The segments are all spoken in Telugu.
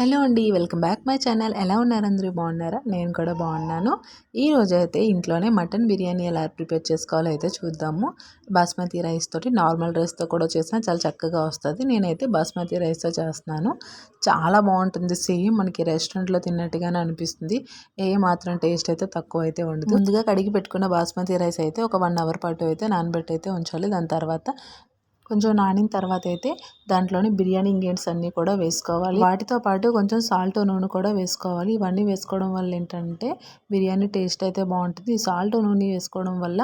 హలో అండి వెల్కమ్ బ్యాక్ మై ఛానల్. ఎలా ఉన్నారు అందరూ? బాగున్నారా? నేను కూడా బాగున్నాను. ఈ అయితే ఇంట్లోనే మటన్ బిర్యానీ ఎలా ప్రిపేర్ చేసుకోవాలో అయితే చూద్దాము. బాస్మతి రైస్ తోటి నార్మల్ రైస్తో కూడా చేసినా చాలా చక్కగా వస్తుంది. నేనైతే బాస్మతి రైస్తో చేస్తున్నాను. చాలా బాగుంటుంది. సేమ్ మనకి రెస్టారెంట్లో తిన్నట్టుగానే అనిపిస్తుంది. ఏ మాత్రం టేస్ట్ అయితే తక్కువ అయితే ఉండదు. ముందుగా కడిగి పెట్టుకున్న బాస్మతి రైస్ అయితే ఒక వన్ అవర్ పాటు అయితే నానబెట్టి అయితే ఉంచాలి. దాని తర్వాత కొంచెం నానిన తర్వాత అయితే దాంట్లోని బిర్యానీ ఇంగ్రీడియంట్స్ అన్నీ కూడా వేసుకోవాలి. వాటితో పాటు కొంచెం సాల్ట్ నూనె కూడా వేసుకోవాలి. ఇవన్నీ వేసుకోవడం వల్ల ఏంటంటే బిర్యానీ టేస్ట్ అయితే బాగుంటుంది. ఈ సాల్ట్ నూనె వేసుకోవడం వల్ల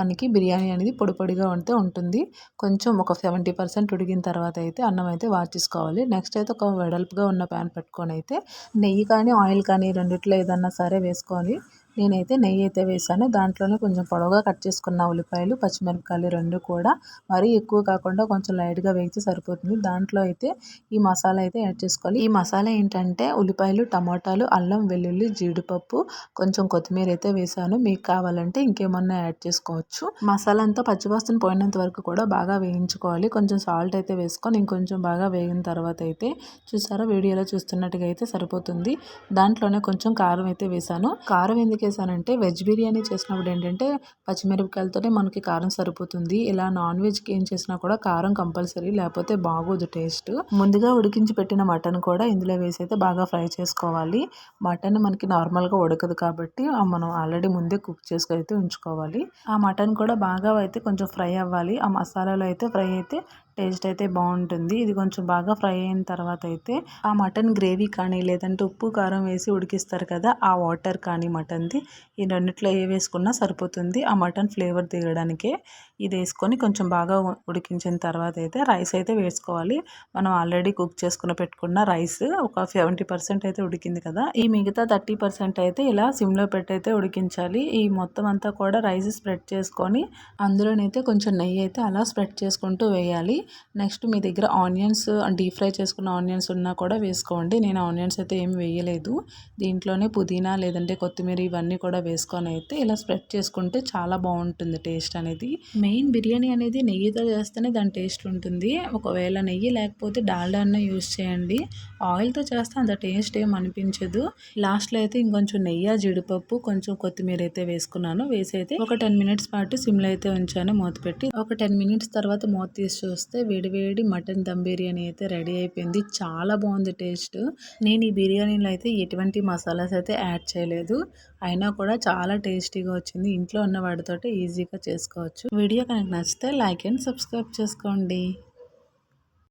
మనకి బిర్యానీ అనేది పొడి పొడిగా ఉంటే ఉంటుంది. కొంచెం ఒక సెవెంటీ పర్సెంట్ ఉడికిన తర్వాత అయితే అన్నం అయితే వాచేసుకోవాలి నెక్స్ట్ అయితే ఒక వెడల్పుగా ఉన్న ప్యాన్ పెట్టుకొని అయితే నెయ్యి కానీ ఆయిల్ కానీ రెండిట్లో ఏదన్నా సరే వేసుకొని నేనైతే నెయ్యి అయితే వేసాను. దాంట్లోనే కొంచెం పొడవుగా కట్ చేసుకున్న ఉల్లిపాయలు పచ్చిమిరపకాయలు రెండు కూడా. మరీ ఎక్కువ కాకుండా కొంచెం లైట్గా వేగితే సరిపోతుంది. దాంట్లో అయితే ఈ మసాలా అయితే యాడ్ చేసుకోవాలి. ఈ మసాలా ఏంటంటే ఉల్లిపాయలు టమాటాలు అల్లం వెల్లుల్లి జీడిపప్పు కొంచెం కొత్తిమీర అయితే వేసాను. మీకు కావాలంటే ఇంకేమన్నా యాడ్ చేసుకోవచ్చు. మసాలా అంతా పచ్చివాసన పోయినంత వరకు కూడా బాగా వేయించుకోవాలి. కొంచెం సాల్ట్ అయితే వేసుకొని ఇంకొంచెం బాగా వేగిన తర్వాత అయితే చూసారా? వీడియోలో చూస్తున్నట్టుగా అయితే సరిపోతుంది. దాంట్లోనే కొంచెం కారం అయితే వేసాను. కారం ఎందుకు ఎందుకు వేసానంటే వెజ్ బిర్యానీ చేసినప్పుడు ఏంటంటే పచ్చిమిరపకాయలతోనే మనకి కారం సరిపోతుంది. ఇలా నాన్ వెజ్కి ఏం చేసినా కూడా కారం కంపల్సరీ లేకపోతే బాగోదు టేస్ట్. ముందుగా ఉడికించి పెట్టిన మటన్ కూడా ఇందులో వేసి అయితే బాగా ఫ్రై చేసుకోవాలి. మటన్ మనకి నార్మల్గా ఉడకదు కాబట్టి మనం ఆల్రెడీ ముందే కుక్ చేసుకు అయితే ఉంచుకోవాలి. ఆ మటన్ కూడా బాగా అయితే కొంచెం ఫ్రై అవ్వాలి. ఆ మసాలాలో అయితే ఫ్రై అయితే టేస్ట్ అయితే బాగుంటుంది. ఇది కొంచెం బాగా ఫ్రై అయిన తర్వాత అయితే ఆ మటన్ గ్రేవీ కానీ లేదంటే ఉప్పు కారం వేసి ఉడికిస్తారు కదా ఆ వాటర్ కానీ మటన్ది. ఈ రెండిట్లో ఏ వేసుకున్నా సరిపోతుంది. ఆ మటన్ ఫ్లేవర్ దిగడానికే ఇది వేసుకొని కొంచెం బాగా ఉడికించిన తర్వాత అయితే రైస్ అయితే వేసుకోవాలి. మనం ఆల్రెడీ కుక్ చేసుకుని పెట్టుకున్న రైస్ ఒక సెవెంటీ పర్సెంట్ అయితే ఉడికింది కదా. ఈ మిగతా థర్టీ పర్సెంట్ అయితే ఇలా సిమ్లో పెట్టయితే ఉడికించాలి. ఈ మొత్తం అంతా కూడా రైస్ స్ప్రెడ్ చేసుకొని అందులోనైతే కొంచెం నెయ్యి అయితే అలా స్ప్రెడ్ చేసుకుంటూ వేయాలి. నెక్స్ట్ మీ దగ్గర ఆనియన్స్ డీప్ ఫ్రై చేసుకున్న ఆనియన్స్ ఉన్నా కూడా వేసుకోండి. నేను ఆనియన్స్ అయితే ఏం వేయలేదు. దీంట్లోనే పుదీనా లేదంటే కొత్తిమీర ఇవన్నీ కూడా వేసుకొని అయితే ఇలా స్ప్రెడ్ చేసుకుంటే చాలా బాగుంటుంది టేస్ట్ అనేది. మెయిన్ బిర్యానీ అనేది నెయ్యితో చేస్తేనే దాని టేస్ట్ ఉంటుంది. ఒకవేళ నెయ్యి లేకపోతే డాల్డా అన్న యూస్ చేయండి. ఆయిల్తో చేస్తే అంత టేస్ట్ ఏం అనిపించదు. లాస్ట్లో అయితే ఇంకొంచెం నెయ్యి జీడిపప్పు కొంచెం కొత్తిమీర అయితే వేసుకున్నాను. వేసి అయితే ఒక టెన్ మినిట్స్ పాటు సిమ్లో అయితే ఉంచాను మూత పెట్టి. ఒక టెన్ మినిట్స్ తర్వాత మూత తీసి చూస్తే. వేడివేడి మటన్ దమ్ బిర్యానీ అయితే రెడీ అయిపోయింది. చాలా బాగుంది టేస్ట్. నేను ఈ బిర్యానీలో అయితే ఎటువంటి మసాలాస్ అయితే యాడ్ చేయలేదు. అయినా కూడా చాలా టేస్టీగా వచ్చింది. ఇంట్లో ఉన్న వాటితో ఈజీగా చేసుకోవచ్చు. వీడియో కనుక నచ్చితే లైక్ అండ్ సబ్స్క్రైబ్ చేసుకోండి.